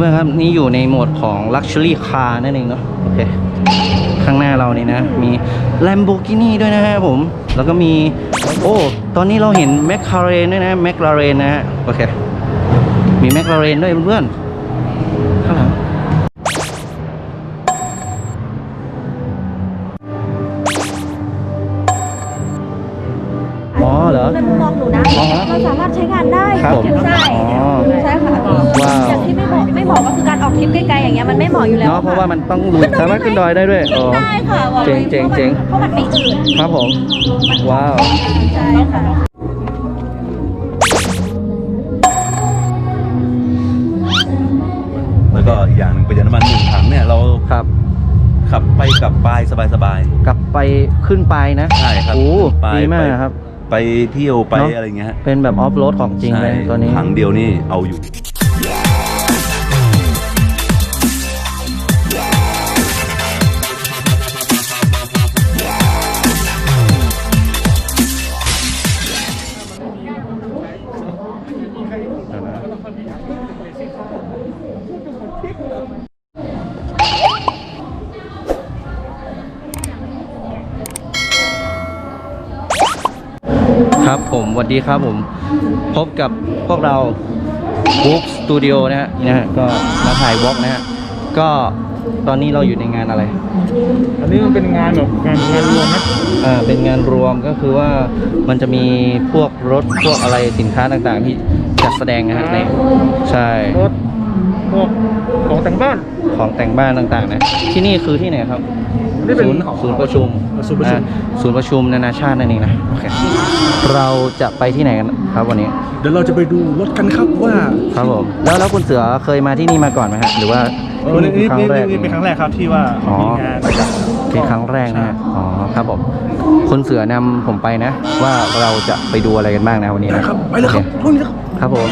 พื่อนๆครับนี่อยู่ในโหมดของ Luxury Car นั่นเองเนาะโอเคข้างหน้าเรานี่นะ มี Lamborghini ด้วยนะฮะผม แล้วก็มี โอ้ ตอนนี้เราเห็น McLaren ด้วยนะ McLaren นะฮะโอเค มี McLaren ด้วยเพื่อนๆ อการออกทริปไกลๆอย่างเงี้ยมันไม่เหมาะอยู่แล้วเนาะเพราะว่ามันต้องลุยสามารถขึ้นดอยได้ด้วยอ๋อได้ค่ะบอกลเจ๋ยงเจ๋งเจ๋งเพราะมันไม่อื่นครับผม ว้าว ใช่ค่ะแล้วก็อีกอย่างหนึ่งประหยัดน้ำมันหนึ่งถังเนี่ยเราครับ ขับไปกลับไปสบาย กลับไปขึ้นไปนะใช่ครับโอ้ขึ้นไปดีมากไป ครับ ๆ ไปเที่ยวไปเนอะ อะไรเงี้ยฮะเป็นแบบออฟโรดของจริงเลยใช่ตัวนี้ ถังเดียวนี่เอาอยู่ ครับผมสวัสดีครับผม พบกับพวกเราบุ๊กสตูดิโอนะฮะนี่นะฮะก็มาถ่ายวอล์กนะฮะก็ตอนนี้เราอยู่ในงานอะไร อันนี้มันเป็นงานแบบงานงานรวมนะอ่าเป็นงานรวมก็คือว่ามันจะมีพวกรถพวกอะไรสินค้าต่างๆ ที่จัดแสดงนะฮะในใช่รถพวกของแต่งบ้าน ของแต่งบ้านต่างๆนะที่นี่คือที่ไหนครับอันนี้เป็นศูนย์ของศูนย์ประชุมศูนย์ประชุม อ่าศูนย์ประชุมนานาชาตินั่นเองนะโอเค เราจะไปที่ไหนกันครับวันนี้ เดี๋ยวเราจะไปดูรถกันครับว่าครับผมแล้วแล้วคุณเสือเคยมาที่นี่มาก่อนไหมฮะหรือว่าเออนี่นี่ครั้งนี่แรก นี่เป็นครั้งแรกครับที่ว่าอ๋อ มีงานจัดเป็นครั้งแรกนะฮะอ๋อครับผมคุณเสือนำผมไปนะ ว่าเราจะไปดูอะไรกันบ้างนะวันนี้ได้นะครับ ไปเลยครับโอรุ่นนี้ครับ ครับผม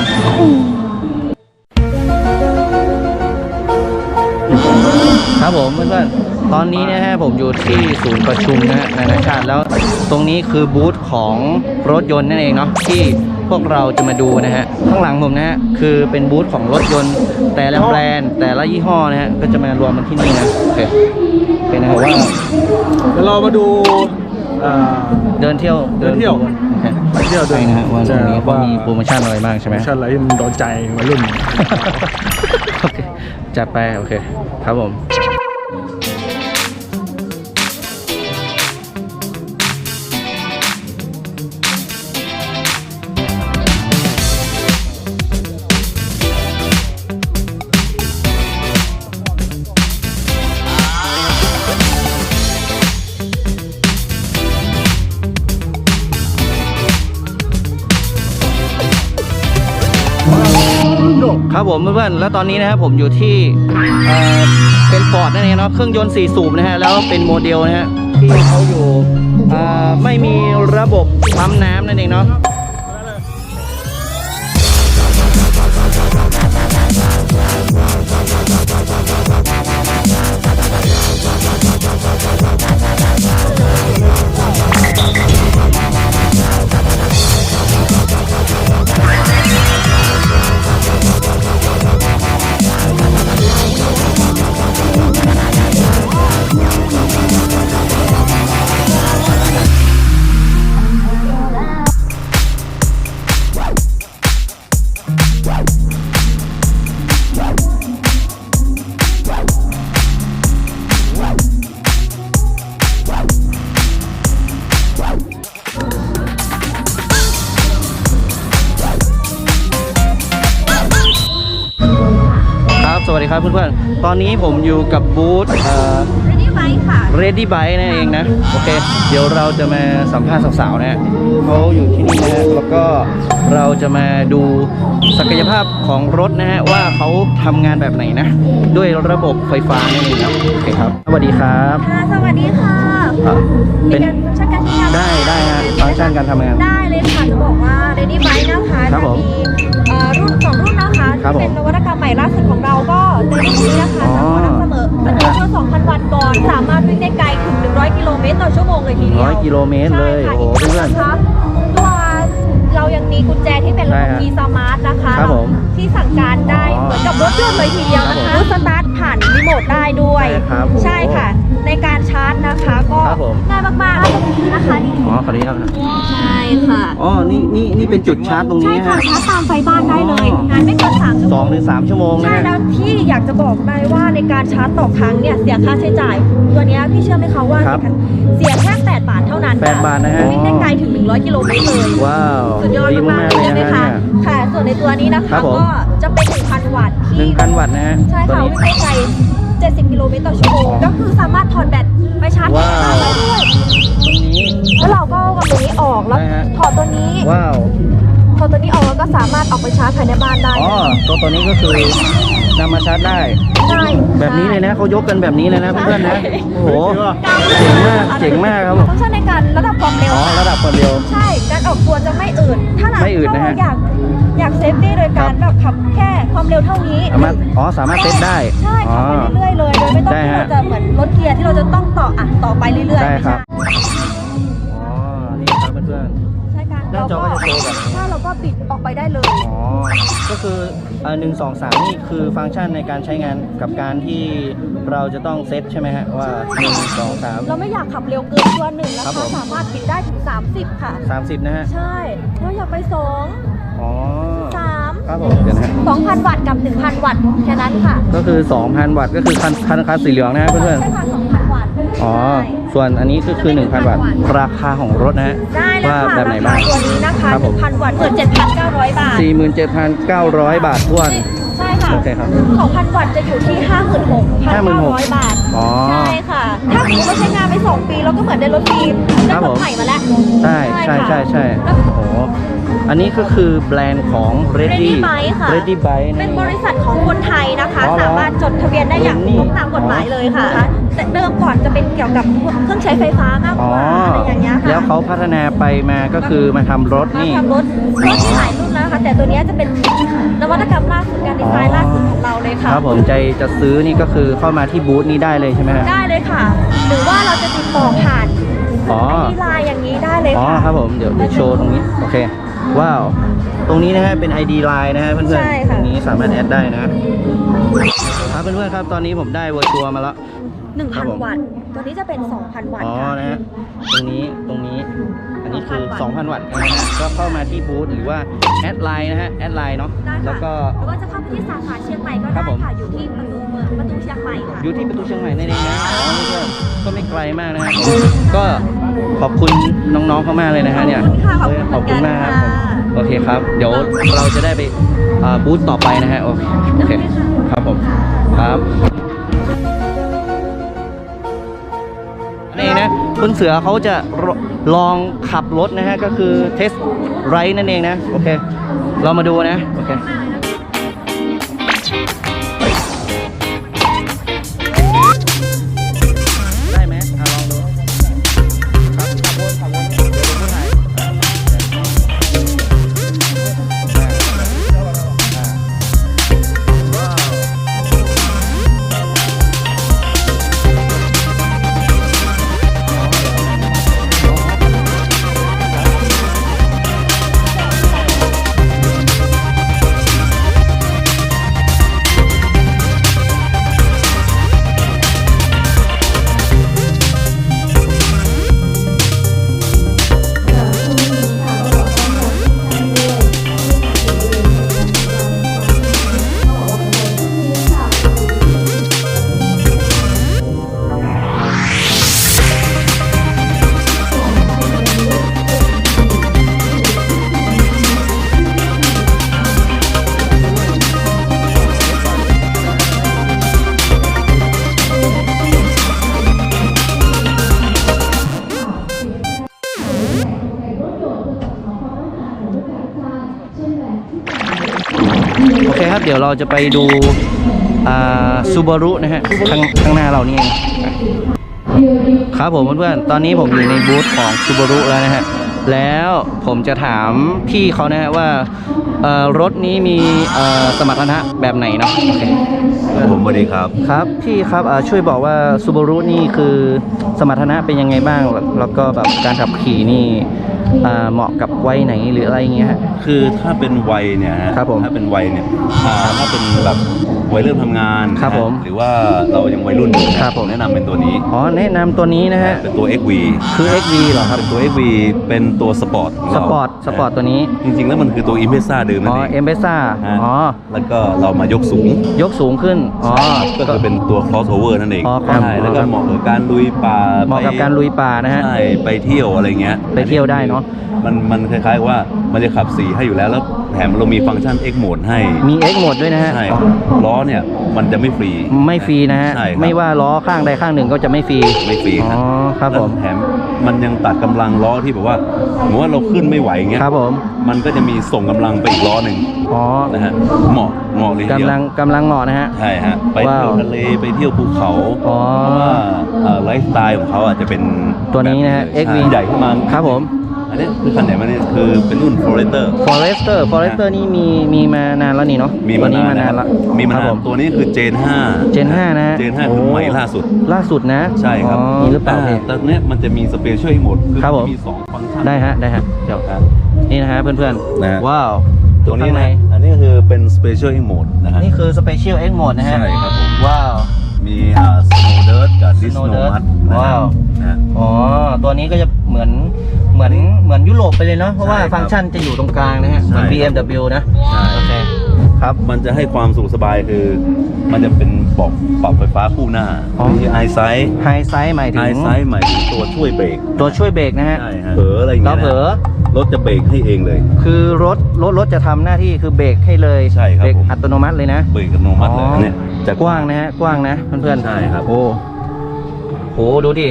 ครับผมเพื่อนๆ ตอนนี้นะฮะผมอยู่ที่ศูนย์ประชุมนะฮะนานาชาติแล้วตรงนี้คือบูธของรถยนต์นั่นเองเนาะที่พวกเราจะมาดูนะฮะข้างหลังผมนะฮะคือเป็นบูธของรถยนต์ แต่ละแบรนด์แต่ละยี่ห้อนะฮะก็จะมารวมกันที่นี่นะโอเคโอเคนะครับว่าเดี๋ยวเรามาดูอ่าเดินเที่ยวเดินเที่ยว โอเคเที่ยวเดินใช่นะฮะว่าตรงนี้จะเขาว่ามีมีโปรโมชั่นอะไรบ้างใช่ไหมใช่อะไรที่มันโดนใจวัยรุ่น โอเคจัดไป โอเค ครับผม ครับผมเพื่อนๆแล้วตอนนี้นะครับผมอยู่ที่เเป็นฟอร์ดนั่นเองเนาะเครื่องยนต์4สูบนะฮะแล้วเป็นโมเดลนะฮะที่เขาอยู่ไม่มีระบบปั๊มน้ำนั่นเองเนาะ สวัสดีครับเพื่อนๆ ตอนนี้ผมอยู่กับบูธเอ่อเรดี้ไบค์ค่ะ Ready Bike นั่นเองนะ โอเค เดี๋ยวเราจะมาสัมภาษณ์สาวๆนะฮะเขาอยู่ที่นี่นะฮะแล้วก็เราจะมาดูศักยภาพของรถนะฮะว่าเขาทำงานแบบไหนนะ ด้วยระบบไฟฟ้านั่นเองครับโอเคครับ สวัสดีครับค่ะ สวัสดีค่ะอะมีเป็น การชักการใช้งานได้ได้ฮะฟังก์ชันการทำงานได้เลยค่ะ จะบอกว่า Ready Bike นะคะครับจะผม มีเอ่อรุ่นสองรุ่นนะ คะครับที่เป็นผมนวัตกรรมใหม่ล่าสุดของเราก็เจอที่นี้นะคะอ๋อ สามารถเสมอสเตอร์เ2,000 วัตต์ก่อน สามารถวิ่งได้ไกลถึง 100 กิโลเมตรต่อชั่วโมงเลยทีเดียวร้อยกิโลเมตรเลยใช่ค่ะโอ้โหอีกเพื่อนนะคะตัวเรายังมีกุญแจที่เป็นระได้บบฮะ e smart นะคะครับผมที่สั่งการได้อ๋อเหมือนกับรถยนต์เลยทีเดียวนะครัคะบผมสตาร์ทผ่านรีโมทได้ด้วยใช่ครับใช่ค่ะ ในการชาร์จนะคะ ก็ครับผม ง่ายมากๆแล้วตรงนี้นะคะนี่อ๋อขออนุญาตครับใช่ค่ะ อ๋อ นี่นี่นี่เป็นจุดชาร์จตรงใช่นี้ค่ะฮะ ชาร์จตามไฟบ้านได้เลยอ๋องานไม่เกินสามชั่วสโมองงถึงสามชั่วโมงนะใช่ฮะ แล้วที่อยากจะบอกได้ว่าในการชาร์จต่อครั้งเนี่ยเสียค่าใช้จ่าย ตัวเนี้ยพี่เชื่อไหมคะว่าครับเสียแค่8บาทเท่านั้นแปดบาทนะฮะ วิ่งได้ไกลถึง 100กิโลเมตรเลย ว้าวสุดยอดดีมามากกๆๆเลเลยยใช่ไหมนะฮะคะ เนี่ย ค่ะ ส่วนในตัวนี้นะครัคะบผม ก็จะเป็น 1,000 วัตต์หนึ่ที่งพันวัตต์นะฮะใช่ตัวค่ะนี้ วิ่งได้ไกล 70 กิโลเมตรต่อชั่วโมงอ๋อก็คือสามารถถอดแบตไปชาร์จว้าว ได้ด้วยตรงนี้ แล้วเราก็เอาตัวนี้ออกแล้วได้ฮะ ถอดตัวนี้ว้าว ถอดตัวนี้ออกแล้วก็สามารถออกไปชาร์จภายในบ้านได้อ๋อ ตัวตัวนี้ก็คือนำมาชาร์จได้ ได้แบบนี้เลยนะเขายกกันแบบนี้เลยนะเพื่อนๆนะ โอ้โห เจ๋เจ๋งมาก เจ๋งมากครับผมฟังก์ชันในการระดับความเร็วอ๋อ ระดับความเร็ว ใช่ การออกตัวจะไม่อืดถ้าเราไม่อืดนะฮะ ถ้าเราอยาก อยากเซฟตี้โดยการครับแบบขับแค่ความเร็วเท่านี้สามารถอ๋อสามารถเซตได้ใช่อ๋อขับไปเรื่อยๆเลยโดยไม่ต้องได้ที่ฮะเราจะเหมือนรถเกียร์ที่เราจะต้องต่ออะต่อไปเรื่อยๆได้ไม่ครัใช่บอ๋อนี่ครับเพื่อนใช่การหน้าจอก็จะโชว์แบบนี้ถ้าเราก็ปิดออกไปได้เลยๆอ๋อก็คืออ่าหนึ่งสองสามนี่คือฟังก์ชันในการใช้งานกับการที่เราจะต้องเซตใช่ไหมฮะว่าหนึ่งสองสามเราไม่อยากขับเร็วเกินตัวหนึ่งนะครัคะบผมสามารถปิดได้ถึง30ค่ะสามสิบนะฮะใช่เราอยากไปสองอ๋อสาม ครับผมเดี๋ยวนะฮะ2,000 วัตต์กับ 1,000 วัตต์แค่นั้นค่ะก็คือ 2,000 วัตต์ก็คือคันคันคันสีเหลืองนะฮะเพื่อนใช่ค่ะ2,000 วัตต์ๆอ๋อใช่ ส่วนอันนี้ก็คือ 1,000 วัตต์ราคาของรถนะฮะได้เลยว่าค่ะแบบไหนราบ้างคาตัวนี้นะคะครับผม 1,000วัตต์เกิด7,900 บาท 47,900 บาททวนใช่ ค่ะโอเคครับ2,000วัตต์จะอยู่ที่ 56,900 บาท อ๋อ ใช่ค่ะ ถ้าสมมติเราใช้งานไป 2 ปีเราก็เหมือนได้รถฟรีคได้รับรผถมใหม่มาแล้ว ใช่ใช่ใช่ใช่แล้วโอ้โหอันนี้ก็คือแบรนด์ของ Ready Ready Bike ค่ะ Ready Bike เป็นบริษัทของคนไทยนะคะอ๋อเหรอสามารถจดทะเบียนได้อย่างนี่ถูกตามกฎหมายเลยค่ะ แต่เดิมก่อนจะเป็นเกี่ยวกับเครื่องใช้ไฟฟ้ามากกอ๋อว่าอะไรอย่างเงี้ยค่ะ แล้วเขาพัฒนาไปมาก็คือมาทำรถมานี่ทำรถรถหลายรุ่น แล้วนะคะแต่ตัวเนี้ยจะเป็นนวัตกรรมล่าสุดการดีไซน์ล่าสุดของเราเลยค่ะ ครับผมใจจะซื้อนี่ก็คือเข้ามาที่บูธนี้ได้เลยใช่ไหมฮะได้เลยค่ะ หรือว่าเราจะติดต่อผ่านอ๋อที่ไลน์อย่างนี้ได้เลยอ๋อค่ะครับผมเดี๋ยวโชว์ตรงนี้โอเคว้าวตรงนี้นะฮะเป็น ID Line นะฮะเพื่อนใช่ๆตค่ะรงนี้สามารถแอดได้นะครับเพื่อนๆครับตอนนี้ผมได้เวอร์ชัวมาแล้วหนึ่งครัพับนผมวัตต์ตัวนี้จะเป็น 2,000 วัตอ๋ต์อค่ะนะฮะตรงนี้ตรงนี้อั นนี้คือ 2,000 2,000วัตต์นะฮะก็เข้ามาที่บูธหรือว่าแอดไลน์นะฮะแอดไลน์เนาะได้แล้ค่ะวก็ หรือว่าจะเข้าไปที่สาขาเชียงใหม่ก็ครัได้บผม ค่ะ อยู่ที่ประตูเมืองประตูเชียงใหม่ค่ะ อยู่ที่ประตูเชียงใหม่นั่นเองนะอ๋อเพื่อนๆก็ไม่ไกลมากนะฮะก็ขอบคุณน้องๆเขามากเลยนะฮะเนี่ยขอบคุณค่ะขอบคุณมากครับขอบคุณค่ะโอเคครับ เดี๋ยวเราจะได้ไปอ่าบูธต่อไปนะฮะโอเคโอเคครับผมครับ คุณเสือเขาจะลองขับรถนะฮะก็คือเทสไรนั่นเองนะโอเค เรามาดูนะโอเค เคครับเดี๋ยวเราจะไปดูอ่าซูบารุนะฮะข้างข้างหน้าเรานี่เองครับผมเพื่อนๆตอนนี้ผมอยู่ในบูธของซูบารุแล้วนะฮะแล้วผมจะถามพี่เขานะฮะว่าเอ่อรถนี้มีเอ่อสมรรถนะแบบไหนเนาะโอเคผมสวัสดีครับครับพี่ครับอ่าช่วยบอกว่าซูบารุนี่คือสมรรถนะเป็นยังไงบ้าง แล้วแล้วก็แบบการขับขี่นี่อ่า เหมาะกับวัยไหนหรืออะไรอย่างเงี้ยฮะ คือถ้าเป็นวัยเนี่ยฮะครับผม ถ้าเป็นวัยเนี่ยอ่าถ้าเป็นแบบ วัยเริ่มทำงานครับนะฮะผมหรือว่าเรายังวัยรุ่นอยู่นะครับผม แนะนำเป็นตัวนี้ อ๋อแนะนำตัวนี้นะฮะ เป็นตัว XV คือ XV เหรอครับ เป็นตัว XV เป็นตัวสปอร์ตขงสเาปอร์ต สปอร์ตตัวนี้ จริงๆ แล้วมันคือตัว i m p r e s s a เดิมนั่อ๋นอเอง เอ็มเบซ่าฮะ อ๋อ แล้วก็เรามายกสูง ยกสูงขึ้น อ๋อ ก็คือเป็นตัว crossover นั่นเองอ๋อครับใช่แล้วก็เหมาะกับการลุยป่าเหมาะกับไปการลุยป่านะฮะ ใช่ไปเที่ยวอะไรเงี้ยไปเที่ยวได้เนอะ มันมันคล้ายๆว่ามันจะขับสีให้อยู่แล้วแล้วแถมเรามีฟังก์ชัน X Mode ให้ มี X โหมดด้วยนะฮะ ใช่ล้อเนี่ยมันจะไม่ฟรีไม่ฟรีนะฮะใช่ครับไม่ว่าล้อข้างใดข้างหนึ่งก็จะไม่ฟรีไม่ฟรีอ๋อครับผมแล้วแถมมันยังตัดกำลังล้อที่แบบว่าสมมติว่าเราขึ้นไม่ไหวเงี้ยครับผมมันก็จะมีส่งกำลังไปอีกล้อหนึ่งอ๋อนะฮะเหมาะเหมาะเลยทีเดียวกำลังกำลังเหมาะนะฮะ ใช่ฮะไปเที่ยวว้าวทะเลไปเที่ยวภูเขาอ๋อเพราะว่าเอ่อไลฟ์สไตล์ของเขาอาจจะเป็นตัวนี้นะฮะแบบ XV ใหญ่ขึ้นมาครับผม อันนี้คือคันไหนมาเนี่ยคือเป็นรุ่น Forester Forester Forester นี่มีมีมานานแล้วนี่เนาะมีตัวมานี้นานมานานนะคละรับมีมาครับนาผนตัวนี้คือ Gen 5 Gen 5นะฮะ Gen 5คือใหม่ล่าสุด ล่าสุดนะใช่ครับอ๋อมีหรือเปล่าอ่พี่แต่เนี้ยมันจะมีสเปเชียลโหมดคือครับผมนจะมีสองฟังก์ชันได้ฮะได้ฮะเดี๋ยวครับ นี่นะฮะเพื่อนนะฮะ ๆ ว้าวตัวนี้ข้างในนะอันนี้คือเป็น Special X Mode นะฮะ นี่คือ Special X Mode นะฮะใช่ครับผม ว้าว มีอ่า Snow Dirt กับ Snow Disno Dirt Mud นะว้าว นะฮะ อ๋อ ตัวนี้ก็จะเหมือน เหมือนเหมือนยุโรปไปเลยเนาะเพราะว่าใช่ครับฟังก์ชันจะอยู่ตรงกลางนะฮะเหมือน ใช่ครับ BMW นะใช่ โอเคครับมันจะให้ความสะดวกสบายคือ มันจะเป็นปรับปรับไฟฟ้าคู่หน้าอ๋อมีไอไซส์ไฮไซส์หมายถึไองไซส์หมายถึงตัวช่วยเบรกตัวช่วยเบรกนะฮะใช่ฮะเผลออะไรอย่างเราเงี้ยเผลอนะรถจะเบรกให้เองเลย คือรถรถรถจะทำหน้าที่คือเบรกให้เลยใช่ครับเบรกผม อัตโนมัติเลยนะ เบรกอัตโนมัติเลยอ๋ออันเนี่ยจะ กว้างนะฮะกว้างนะเพื่อนๆใช่ครับ โอ้โหดูดิ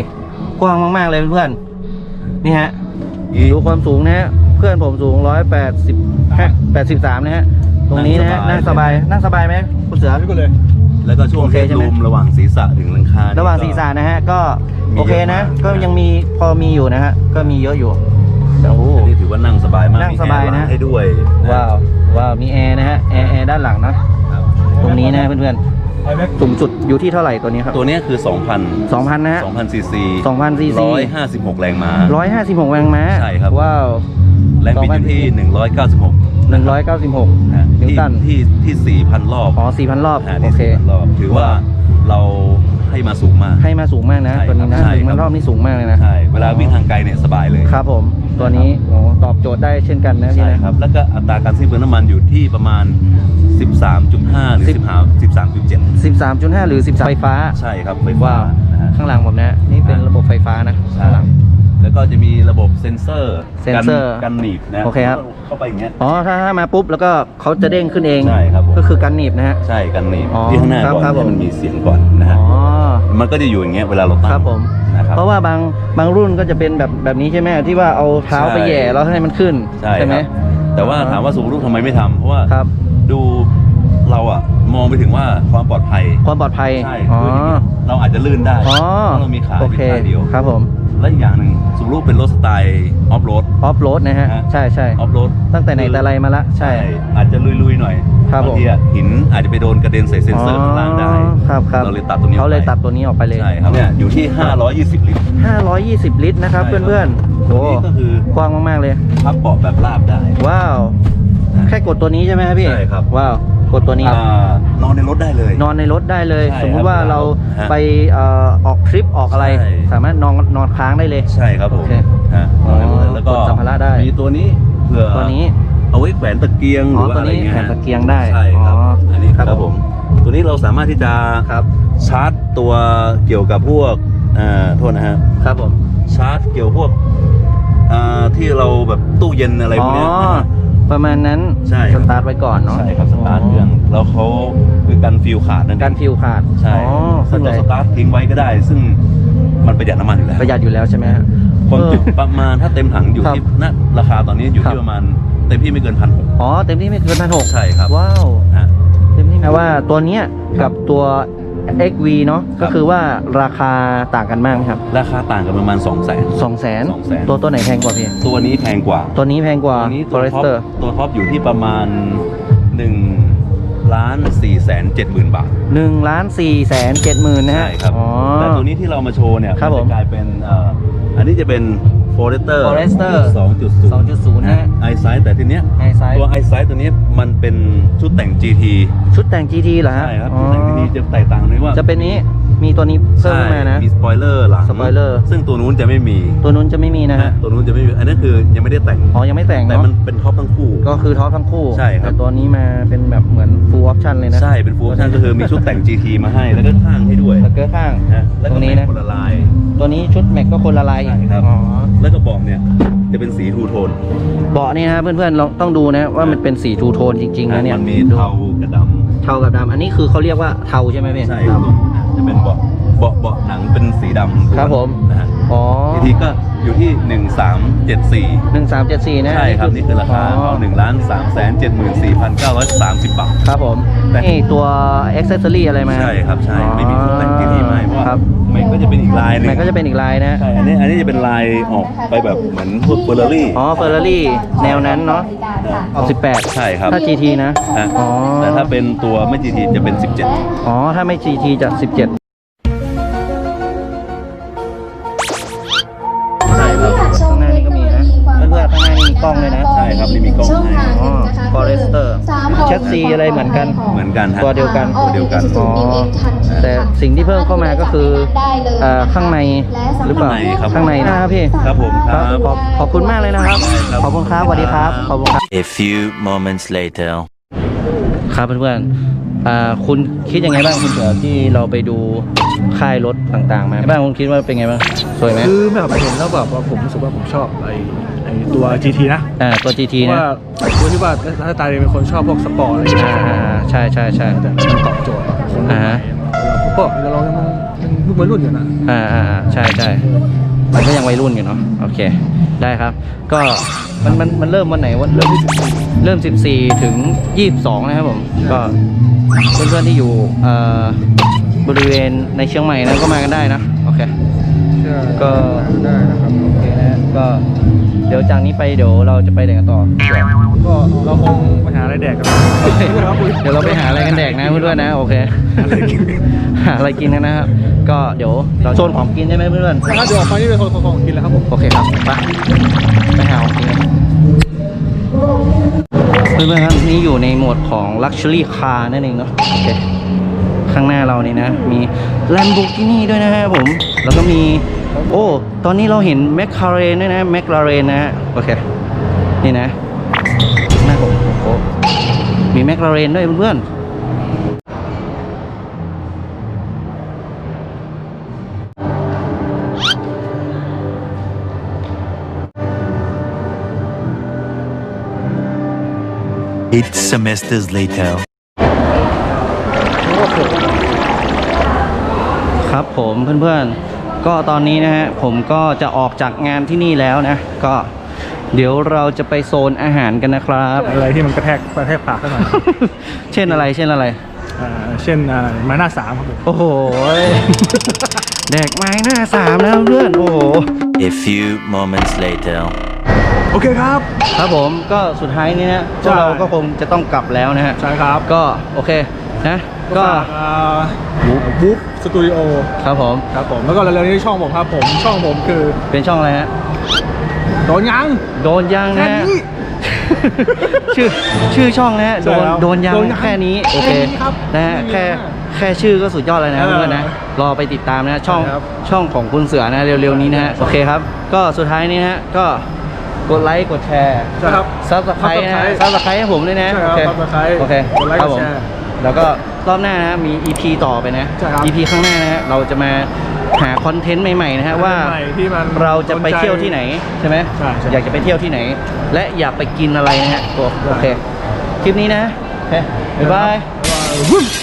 กว้างมากๆเลยเพื่อนๆนี่ฮะ ดูความสูงนะฮะเพื่อนผมสูง180ฮะ83นะฮะตรงนี้นะฮะนั่งสบายนั่งสบายไหมคุณเสือนี่ก็เลย แล้วก็ช่วงโอเคเฮดใช่ไหมรูมระหว่างศีรษะถึงหลังคาระหว่างก็ศีรษะนะฮะก็มีโอเคนะ เยอะมาก ก็ยังมีพอมีอยู่นะฮะก็มีเยอะอยู่โอ้โห อันนี้ถือว่านั่งสบายมากนั่งมีสบายแอร์นะล้งให้ด้วยนะว้าวว้าวมีแอร์นะฮะแอร์แอร์ด้านหลังนะ ครับตรงนี้นะเพื่อนไอแม็กๆ สูงสุดอยู่ที่เท่าไหร่ตัวนี้ครับ ตัวเนี้ยคือ 2,000 2,000 นะฮะ2,000ซีซี2,000ซีซี156 แรงม้า156 แรงม้าใช่ครับว้าวแรงบิดอยู่ที่ 196 196นะนิวที่ตันที่ที่4,000 รอบ อ๋อ 4,000 รอบนะโอที่เค4,000รอบ ถือว่าเราให้มาสูงมาก ให้มาสูงมากนะใช่ตัวนี้นะครับใช่ถึงมันครับรอบนี้สูงมากเลยนะ ใช่ เวลาวิ่งทางไกลเนี่ยสบายเลย ครับผม ตัวนี้โอ้ตอบโจทย์ได้เช่นกันนะพี่ใช่นะครับ แล้วก็อัตราการสิ้นเปลืองน้ำมันอยู่ที่ประมาณ 13.5 หรือสิบ15 13.7 13.5 หรือ 13 ไฟฟ้า ใช่ครับไฟฟ้าว้าว นะฮะ ข้างหลังผมนะ นี่เป็นระบบไฟฟ้านะใช่ ข้างหลัง แล้วก็จะมีระบบเซ็นเซอร์เซ็นเซอร์กันกันหนีบนะโอเคครับ เข้าไปอย่างเงี้ย อ๋อถ้าถ้ามาปุ๊บ แล้วก็เขาจะเด้งขึ้นเอง ใช่ครับผม ก็คือกันหนีบนะฮะ ใช่กันหนีบอ๋อที่ข้างหน้าครับก่อนครับผมให้มันมีเสียงก่อนนะฮะอ๋อมันก็จะอยู่อย่างเงี้ยเวลาเราตั้งครับผม นะครับ เพราะว่าบางบางรุ่นก็จะเป็นแบบแบบนี้ใช่ไหมที่ว่าเอาเท้าไปใช่ แหย่แล้วให้มันขึ้นใช่ไหม ครับแต่ว่าถามว่าสูบลูกทำไมไม่ทำเพราะว่าครับ ดู เราอะมองไปถึงว่าความปลอดภัยความปลอดภัยใช่อ๋อ คืออย่างเงี้ยเราอาจจะลื่นได้อ๋อเพราะเรามีขาโออยู่เคข้างเดียวครับผมและอีกอย่างหนึ่งสูบลูกเป็นรถสไตล์ออฟโรด ออฟโรดนะฮะ ฮะ ใช่ใช่ออฟโรด ตั้งแต่ไหนแต่ไรมาละ ใช่ อาจจะลุยๆหน่อยครับผมบางทีอะหินอาจจะไปโดนกระเด็นใส่เซ็นเซอร์ข้างล่างได้ ครับครับเราเลยตัดตัวนี้เขาเลยออกไปตัดตัวนี้ออกไปเลยใช่ครับเนี่ยอยู่ที่ 520 ลิตร 520 ลิตรนะครับใช่ครับ เพื่อนๆตัวโอ้นี้ก็คือกว้างมากๆเลย พับเบาะแบบราบได้ว้าว แค่กดตัวนี้ใช่ไหมครับพี่ใช่ครับ ว้าวกดตัวนี้ อ่านอนในรถได้เลย นอนในรถได้เลย ใช่สมมุติว่าครับเราฮะไปเอ่อออกทริปออกอะไร ใช่ สามารถนอนนอนค้างได้เลย ใช่ครับผมโอเคฮะอ๋อแล้วก็กดสัมภาระได้ มีตัวนี้เผื่อตัวนี้ เอาไว้แขวนตะเกียงหอ๋รืออว่าตัวอะไรนี้เงี้ยแขวนตะเกียงได้ใช่ครับอ๋ออัอันนี้ครับครับผม ตัวนี้เราสามารถที่จะครับ ชาร์จตัวเกี่ยวกับพวกอ่าโทษนะฮะ ครับผม ชาร์จเกี่ยวพวกอ่าที่เราแบบตู้เย็นอะไรพวกเนี้ยนะฮะ ประมาณนั้นใช่คสรับ ตาร์ทไว้ก่อนเนาะใช่ครับสตาร์ทเครื่องแล้วเขาคือกันฟิวขาดนั่นเองการฟิวขาดใช่อ๋อซึ่เข้างใจเราสตาร์ททิ้งไว้ก็ได้ ซึ่งมันประหยัดน้ำมันอยู่แล้วประหยัดอยู่แล้วใช่ไหมฮะ ความจุเออประมาณถ้าเต็มถังอยู่ครับที่ณราคาตอนนี้อยู่ครับที่ประมาณเต็มที่ไม่เกินพันหกอ๋อเต็มที่ไม่เกินพันหกใช่ครับว้าวฮะเต็มที่แปลว่าตัวเนี้ยกับตัว XV เนาะครัก็บคือว่าราคาต่างกันมากไหมครับ ราคาต่างกันประมาณ 2 0 0 0 0 0สองแสน200,000ตัวตัวไหนแพงกว่าพี่ ตัวนี้แพงกว่า ตัวนี้แพงกว่าตัวนี้ตัวท็อป Forester ตัวท็อปอยู่ที่ประมาณ1ล้าน4แสน7หมื่นบาทหนึ่งล้านสี่แสนเจ็ดหมื่นนะฮะใช่ครับอ๋อแต่ตัวนี้ที่เรามาโชว์เนี่ยครับมัผมจะกลายเป็นเอ่ออันนี้จะเป็น Forester Forester 2.0 2.0นะฮะ ไอไซแต่ทีเนี้ย Eyesight ตัวไอไซตัวนี้มันเป็นชุดแต่ง GT ชุดแต่ง GT เหรอฮะใช่ครับอ๋อชุดแต่ง GT จะแตกต่างตรงนี้ว่า จะเป็นนี้มีตัวนี้เพิ่มขึ้นมานะ มีสปอยเลอร์หลังสปอยเลอร์ซึ่งตัวนู้นจะไม่มีตัวนู้นจะไม่มีนะนะฮะ ตัวนู้นจะไม่มี อันนี้คือยังไม่ได้แต่ง อ๋อ ยังไม่แต่งแต่เนาะมันเป็นท็อปทั้งคู่ ก็คือท็อปทั้งคู่ใช่ครับ แต่ตัวนี้มาเป็นแบบเหมือน full option เลยนะ ใช่ เป็นฟูลชั่นก็คือมีชุดแต่ง GT มาให้ แล้วก็ข้างให้ด้วย แล้วก็ข้าง นะแล้วตก็รงนี้เป็นนะคนละลาย ตัวนี้ชุดแม็กก็คนละลายใช่ครับอ๋อแล้วก็บอกเนี่ยจะเป็นสีทูโทนเบาะนี่นะเพื่อนๆลองต้องดูนะว่ามันเป็นสีทูโทนจริงๆนะเนี่ยมันมีเทากับดเทากับดำอันนี้คือเขาเรียกว่าเทาใช่ไหมพี่ำใช่ดครับจะเป็นเบาะเบาะเบาะหนังเป็นสีดำครับผม นะฮะำอ๋อทีทีก็อยู่ที่ 1374 หนึ่งสามเจ็ดสี่นะใช่ครับ นี่คือราคาอ๋อเอาหนึ่งล้านสามแสนเจ็ดหมื่นสี่พันเก้าร้อยสามสิบบาท ครับผมแต่ นี่ตัว accessory อะไรมา ใช่ครับใช่ไม่มีชุดแต่งที่นี่ไม่เพราะว่าครับ มันก็จะเป็นอีกลายหนึงมันก็จะเป็นอีกลายนะ ใช่อันนี้อันนี้จะเป็นลายออกไปแบบเหมือนพวกเฟอร์รารี่ อ๋อเฟอร์รารี่แนวนั้นเนาะออก18ใช่ครับ ถ้า GT นะนะอ๋อ แต่ถ้าเป็นตัวไม่ GT จะเป็น 17 อ๋อ ถ้าไม่ GT จะ 17 Forester แชสซีอะไรเหมือนกัน เหมือนกันฮะตัวเดียวกันตัวเดียวกันอ๋อแต่สิ่งที่เพิ่มเข้ามาก็คือเอ่อข้างในหรือเปล่าข้างในครับข้างในนะครับพี่ครับผมครับขอบขอบคุณมากเลยนะครับครับ ขอบคุณครับสวัสดีครับขอบคุณครับ A few moments later. ครับเพื่อนๆอ่าคุณคิดยังไงบ้างคุณเสือที่เราไปดูค่ายรถต่างๆมาบ้างคุณคิดว่าเป็นไงบ้างสวยไหมคือแบบเห็นแล้วแบบว่าผมรู้สึกว่าผมชอบไอ้ไอ้ตัว GT นะอ่าตัว GT เพราะนะว่าตัวที่ว่าหน้าตาเป็นคนชอบพวกสปอร์ตอะไรอย่างอ่าเงี้ยอ่าอ่าใช่ใช่ใช่แต่มันตอบโจทย์คนรุ่นใหอ่าม่ฮะพวกเรายังยังลูกวัยรุ่นอยู่นะอ่าอ่าอ่าใช่ใช่มันก็ยังวัยรุ่นอยู่เนาะโอเค ได้ครับ ก็ มันมันมันเริ่มวันไหนวันเริ่มเริ่ม 14 ถึง 22 นะครับผมก็เพื่อนๆที่อยู่เอ่อบริเวณในเชียงใหม่นะก็มากันได้นะโอเคก็ได้นะครับโอเคนะก็เดี๋ยวจากนี้ไปเดี๋ยวเราจะไปไหนกันต่อก็เราคงไปหาอะไรแดกกันเดี๋ยวเราไปหาอะไรกันแดกนะเพื่อนๆนะโอเคหาอะไรกินกันนะครับก็เดี๋ยวเราโซนของกินใช่ไหมเพื่อนถ้าเดี๋ยวออกไปนี่เป็นคนของกินแล้วครับผมๆโอเคครับไปไปหาของกินกัน เพื่อนๆครับนี่อยู่ในโหมดของ Luxury Car นั่นเองเนาะโอเคข้างหน้าเรานี่นะ มี Lamborghini ด้วยนะฮะผม แล้วก็มี โอ้ ตอนนี้เราเห็น McLaren ด้วยนะ McLaren นะฮะโอเค นี่นะ หน้าผมโอ้มี McLaren ด้วยเพื่อนๆ Eight semesters later. ครับผมเพื่อนๆ ก็ตอนนี้นะฮะ ผมก็จะออกจากงานที่นี่แล้วนะ ก็เดี๋ยวเราจะไปโซนอาหารกันนะครับ อะไรที่มันกระแทกกระแทกปากกันหน่อยเช่นอะไรเช่นอะไรอ่าเช่นอ่าไม้หน้าสามครับผมโอ้โหแดกไม้หน้าสามแล้วเพื่อนโอ้โห A few moments later. โอเคครับ ครับผมก็สุดท้ายนี้นะพใช่วกเราก็คงจะต้องกลับแล้วนะฮะใช่ครับ ก็โอเคนะก็บุ๊บสตูดิโอครับผมครับผมแล้วก็เร็วๆนี้ช่องผมครับผมช่องผมคือเป็นช่องอะไรฮะโดนยังโดนยังแค่นะฮะนี้ชื่อชื่อช่องนะฮะใช่โดนครับโดนยังโดนยังแค่นี้โอเคแค่นี้ครับนะฮะไม่มีแค่มากแค่ชื่อก็สุดยอดเลยนะเออเพื่อนๆนะรอไปติดตามนะช่องใช่ครับช่องของคุณเสือนะเร็วๆนี้นะฮะโอเคครับ ก็สุดท้ายนี้นะฮะก็ กดไลค์กดแชร์ใช่ครับซับสไครต์นะ Subscribe ซับสไครต์ให้ผมด้วยนะใช่ครับโอเค Subscribe โอเคกดไลค์ครับกผดมแชร์แล้วก็รอบหน้านะฮะมี EP ต่อไปนะ ใช่ครับ EP ข้างหน้านะฮะเราจะมาหาคอนเทนต์ใหม่ๆนะฮะว่า ใหม่ที่มัน เราจะไปเที่ยวที่ไหนใช่ไหมใช่ใช่อยากจะไปเที่ยวที่ไหน และอยากไปกินอะไรนะฮะตัวโอเค คลิปนี้นะโอเคบ๊ายบายวุ้นเล